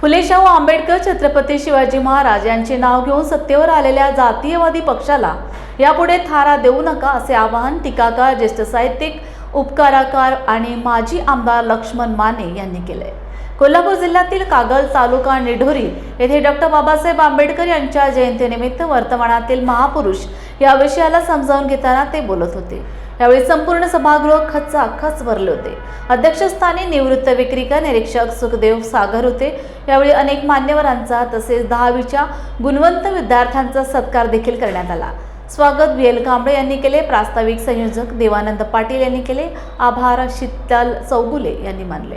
फुले शाहू आंबेडकर छत्रपती शिवाजी महाराज यांचे नाव घेऊन सत्तेवर आलेल्या जातीयवादी पक्षाला यापुढे थारा देऊ नका असे आवाहन टीकाकार ज्येष्ठ साहित्यिक उपकाराकार आणि माजी आमदार लक्ष्मण माने यांनी केले. कोल्हापूर जिल्ह्यातील कागल तालुका निढोरी येथे डॉक्टर बाबासाहेब आंबेडकर यांच्या जयंतीनिमित्त वर्तमानातील महापुरुष या विषयाला समजावून घेताना ते बोलत होते. यावेळी संपूर्ण सभागृह खच्चा खच भरले होते. अध्यक्षस्थानी निवृत्त विक्रीकर निरीक्षक सुखदेव सागर होते. यावेळी अनेक मान्यवरांचा तसेच दहावीच्या गुणवंत विद्यार्थ्यांचा सत्कार देखील करण्यात आला. स्वागत व्ही. एल. कांबळे यांनी केले. प्रास्ताविक संयोजक देवानंद पाटील यांनी केले. आभार शीतल चौगुले यांनी मानले.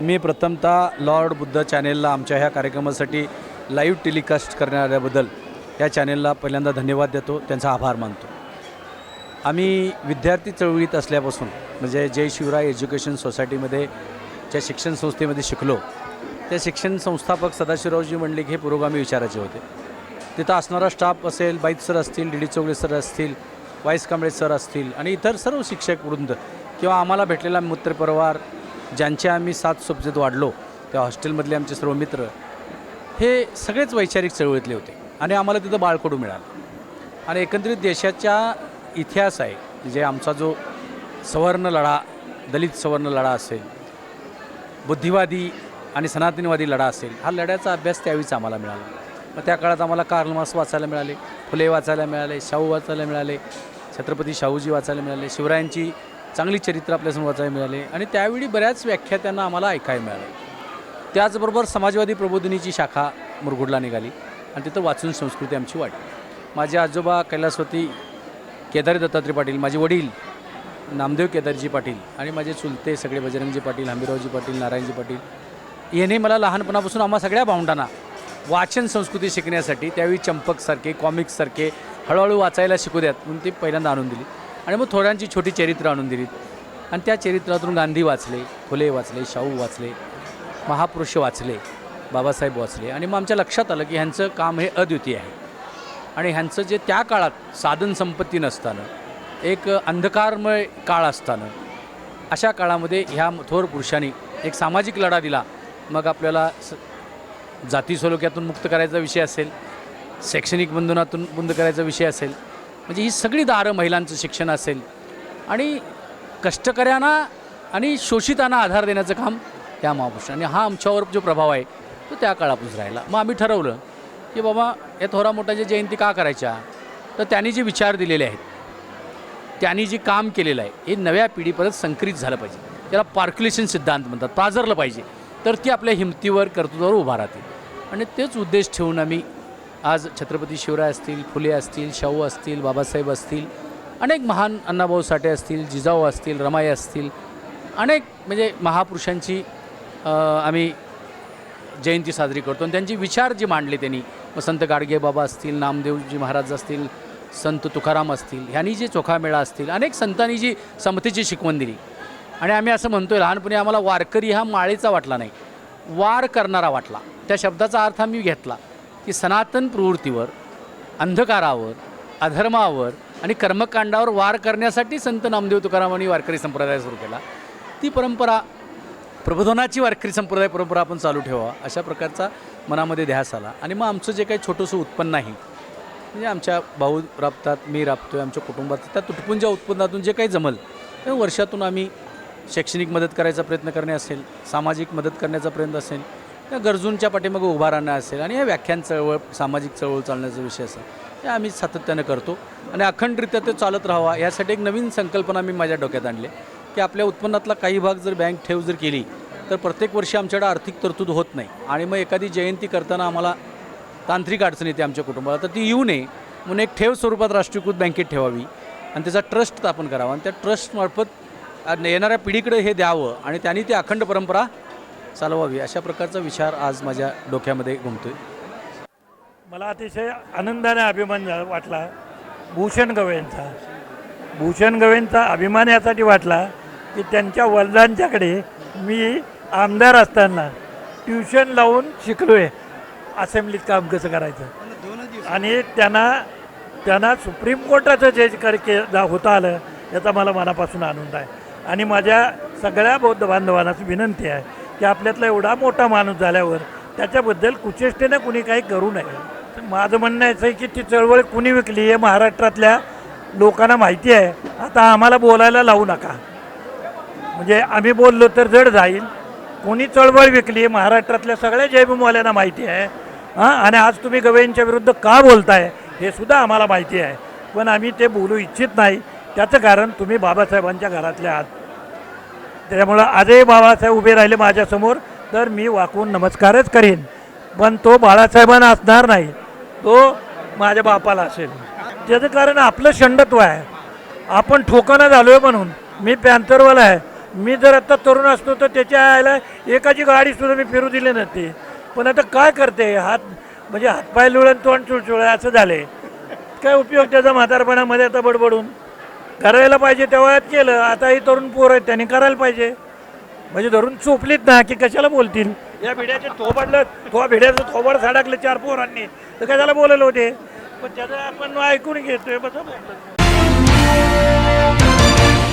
मी प्रथमतः लॉर्ड बुद्ध चॅनेलला आमच्या ह्या कार्यक्रमासाठी लाईव्ह टेलिकास्ट करणाऱ्याबद्दल या चॅनेलला पहिल्यांदा धन्यवाद देतो त्यांचा आभार मानतो. आम्ही विद्यार्थी चळवळीत असल्यापासून म्हणजे जय शिवराय एज्युकेशन सोसायटीमध्ये ज्या शिक्षण संस्थेमध्ये शिकलो त्या शिक्षण संस्थापक सदाशिवरावजी की हे पुरोगामी विचाराचे होते. तिथं असणारा स्टाफ असेल बाईत सर असतील डी डी चौगले सर असतील वाईस कांबळे सर असतील आणि इतर सर्व शिक्षक वृंद किंवा आम्हाला भेटलेला मित्रपरिवार ज्यांचे आम्ही सात सोबतीत वाढलो त्या हॉस्टेलमधले आमचे सर्व मित्र हे सगळेच वैचारिक चळवळीतले होते. आणि आम्हाला तिथं बाळकडू मिळालं. आणि एकंदरीत देशाच्या इतिहास आहे जे आमचा जो सवर्ण लढा दलित सवर्ण लढा असेल बुद्धिवादी आणि सनातनवादी लढा असेल हा लढ्याचा अभ्यास त्यावेळीच आम्हाला मिळाला. मग त्या काळात आम्हाला कार्लमास वाचायला मिळाले फुले वाचायला मिळाले शाहू वाचायला मिळाले छत्रपती शाहूजी वाचायला मिळाले शिवरायांची चांगली चरित्र आपल्यासमोर वाचायला मिळाले आणि त्यावेळी बऱ्याच व्याख्या त्यांना आम्हाला ऐकायला मिळाल्या. त्याचबरोबर समाजवादी प्रबोधिनीची शाखा मुरगुडला निघाली. आणि तिथं वाचून संस्कृती आमची वाढली. माझे आजोबा कैलासवती केदारी दत्तात्रय पाटील माझे वडील नामदेव केदारजी पाटील आणि माझे चुलते सगळे बजरंगजी पाटील हंबीरावजी पाटील नारायणजी पाटील याने मला लहानपणापासून आम्हा सगळ्या भावंडांना वाचन संस्कृती शिकण्यासाठी त्यावेळी चंपकसारखे कॉमिक्ससारखे हळूहळू वाचायला शिकू द्यात म्हणून ती पहिल्यांदा आणून दिली. आणि मग थोड्यांची छोटी चरित्र आणून दिलीत. आणि त्या चरित्रातून गांधी वाचले फुले वाचले शाहू वाचले महापुरुष वाचले. बाबासाहेब वाचले आणि मग आमच्या लक्षात आलं की ह्यांचं काम हे अद्वितीय आहे. आणि ह्यांचं जे त्या काळात साधन संपत्ती नसताना एक अंधकारमय काळ असताना अशा काळामध्ये ह्या थोर पुरुषांनी एक सामाजिक लढा दिला. मग आपल्याला स जाती सलोख्यातून मुक्त करायचा विषय असेल शैक्षणिक बंधनातून बंद करायचा विषय असेल म्हणजे ही सगळी दारं महिलांचं शिक्षण असेल. आणि कष्टकऱ्यांना आणि शोषितांना आधार देण्याचं काम त्या महापुरुषांनी. हा आमच्यावर जो प्रभाव आहे तो त्या काळापासून राहिला. मग आम्ही ठरवलं की बाबा या थोरा मोठ्याच्या जयंती का करायच्या तर त्यांनी जे विचार दिलेले आहेत त्यांनी जे काम केलेलं आहे हे नव्या पिढीपर्यंत संकरित झालं पाहिजे. त्याला पार्क्युलेशन सिद्धांत म्हणतात पाजरलं पाहिजे. तर ती आपल्या हिमतीवर कर्तृत्वावर उभा राहतील आणि तेच उद्देश ठेवून आम्ही आज छत्रपती शिवराय असतील फुले असतील शाहू असतील बाबासाहेब असतील अनेक महान अण्णाभाऊ साठे असतील जिजाऊ असतील रमाई असतील अनेक म्हणजे महापुरुषांची आम्ही जयंती साजरी करतो. आणि त्यांचे विचार जे मांडले त्यांनी मग संत गाडगे बाबा असतील नामदेवजी महाराज असतील संत तुकाराम असतील ह्यांनी जे चोखामेळा असतील अनेक संतांनी जी समतेची शिकवण दिली. आणि आम्ही असं म्हणतोय लहानपणी आम्हाला वारकरी हा माळेचा वाटला नाही. वार करणारा वाटला. त्या शब्दाचा अर्थ आम्ही घेतला की सनातन प्रवृत्तीवर अंधकारावर अधर्मावर आणि कर्मकांडावर वार करण्यासाठी संत नामदेव तुकारामांनी वारकरी संप्रदाय सुरू केला. ती परंपरा प्रबोधनाची वारकरी संप्रदाय परंपरा आपण चालू ठेवा. अशा प्रकारचा मनामध्ये ध्यास आला. आणि मग आमचं जे काही छोटंसं उत्पन्न आहे म्हणजे आमच्या भाऊ राबतात मी राबतोय आमच्या कुटुंबात त्या तुटपुंच्या उत्पन्नातून जे काही जमल ते वर्षातून आम्ही शैक्षणिक मदत करायचा प्रयत्न करणे असेल सामाजिक मदत करण्याचा प्रयत्न असेल त्या गरजूंच्या पाठीमागं उभा राहणं असेल आणि या व्याख्यान चळवळ सामाजिक चळवळ चालण्याचा विषय असेल हे आम्ही सातत्यानं करतो. आणि अखंडरित्या ते चालत राहावा यासाठी एक नवीन संकल्पना मी माझ्या डोक्यात आणली. की आपल्या उत्पन्नातला काही भाग जर बँक ठेव जर केली तर प्रत्येक वर्षी आमच्याकडे आर्थिक तरतूद होत नाही. आणि मग एखादी जयंती करताना आम्हाला तांत्रिक अडचण येते आमच्या कुटुंबाला. तर ती येऊ नये. म्हणून एक ठेव स्वरूपात राष्ट्रीयकृत बँकेत ठेवावी आणि त्याचा ट्रस्ट स्थापन करावा. आणि त्या ट्रस्टमार्फत येणाऱ्या पिढीकडे हे द्यावं आणि त्यांनी ती अखंड परंपरा चालवावी अशा प्रकारचा विचार आज माझ्या डोक्यामध्ये घुमतोय. मला अतिशय आनंदाने अभिमान वाटला. भूषण गवळेंचा. भूषण गवळेंचा अभिमान यासाठी वाटला की त्यांच्या वडिलांच्याकडे मी आमदार असताना ट्युशन लावून शिकलो आहे असेंब्लीत काम कसं करायचं? आणि त्यांना त्यांना सुप्रीम कोर्टाचं जे कर के जा होता आलं याचा मला मनापासून आनंद आहे. आणि माझ्या सगळ्या बौद्ध बांधवांना विनंती आहे की आपल्यातला एवढा मोठा माणूस झाल्यावर त्याच्याबद्दल कुचेष्टेनं कुणी काही करू नये. माझं म्हणणं याचं आहे की ती चळवळ कुणी विकली हे महाराष्ट्रातल्या लोकांना माहिती आहे. आता आम्हाला बोलायला लावू नका. म्हणजे आम्ही बोललो तर जड जाईल. कोणी चळवळ विकली महाराष्ट्रातल्या सगळ्या जयभूमवाल्यांना माहिती आहे. हां? आणि आज तुम्ही गवईंच्या विरुद्ध का बोलताय हे सुद्धा आम्हाला माहिती आहे. पण आम्ही ते बोलू इच्छित नाही. त्याचं कारण तुम्ही बाबासाहेबांच्या घरातले आहात. त्याच्यामुळं आजही बाबासाहेब उभे राहिले माझ्यासमोर. तर मी वाकून नमस्कारच करीन. पण तो बाळासाहेबांना असणार नाही. तो माझ्या बापाला असेल. त्याचं कारण आपलं षंडत्व आहे. आपण ठोकाना झालो आहे म्हणून. मी पॅन्थरवाला आहे. मी जर आता तरुण असतो तर त्याच्या आयला एकाची गाडीसुद्धा मी फिरू दिली नव्हती. पण आता काय करते? हात म्हणजे हातपाय लुळण तोंड चुळचुळ असं झाले काय उपयोग त्याचा म्हातारपणामध्ये आता बडबडून? करायला पाहिजे तेव्हा केलं. आता ही तरुण पोर आहेत त्यांनी करायला पाहिजे. म्हणजे धरून चोपलीत ना की कशाला बोलतील? या भिड्याचे थोबाडलं थो भिड्याचं थोबाड साडकलं चार पोरांनी. तर कशाला बोलले होते? पण त्याचं आपण ऐकून घेतोय बस.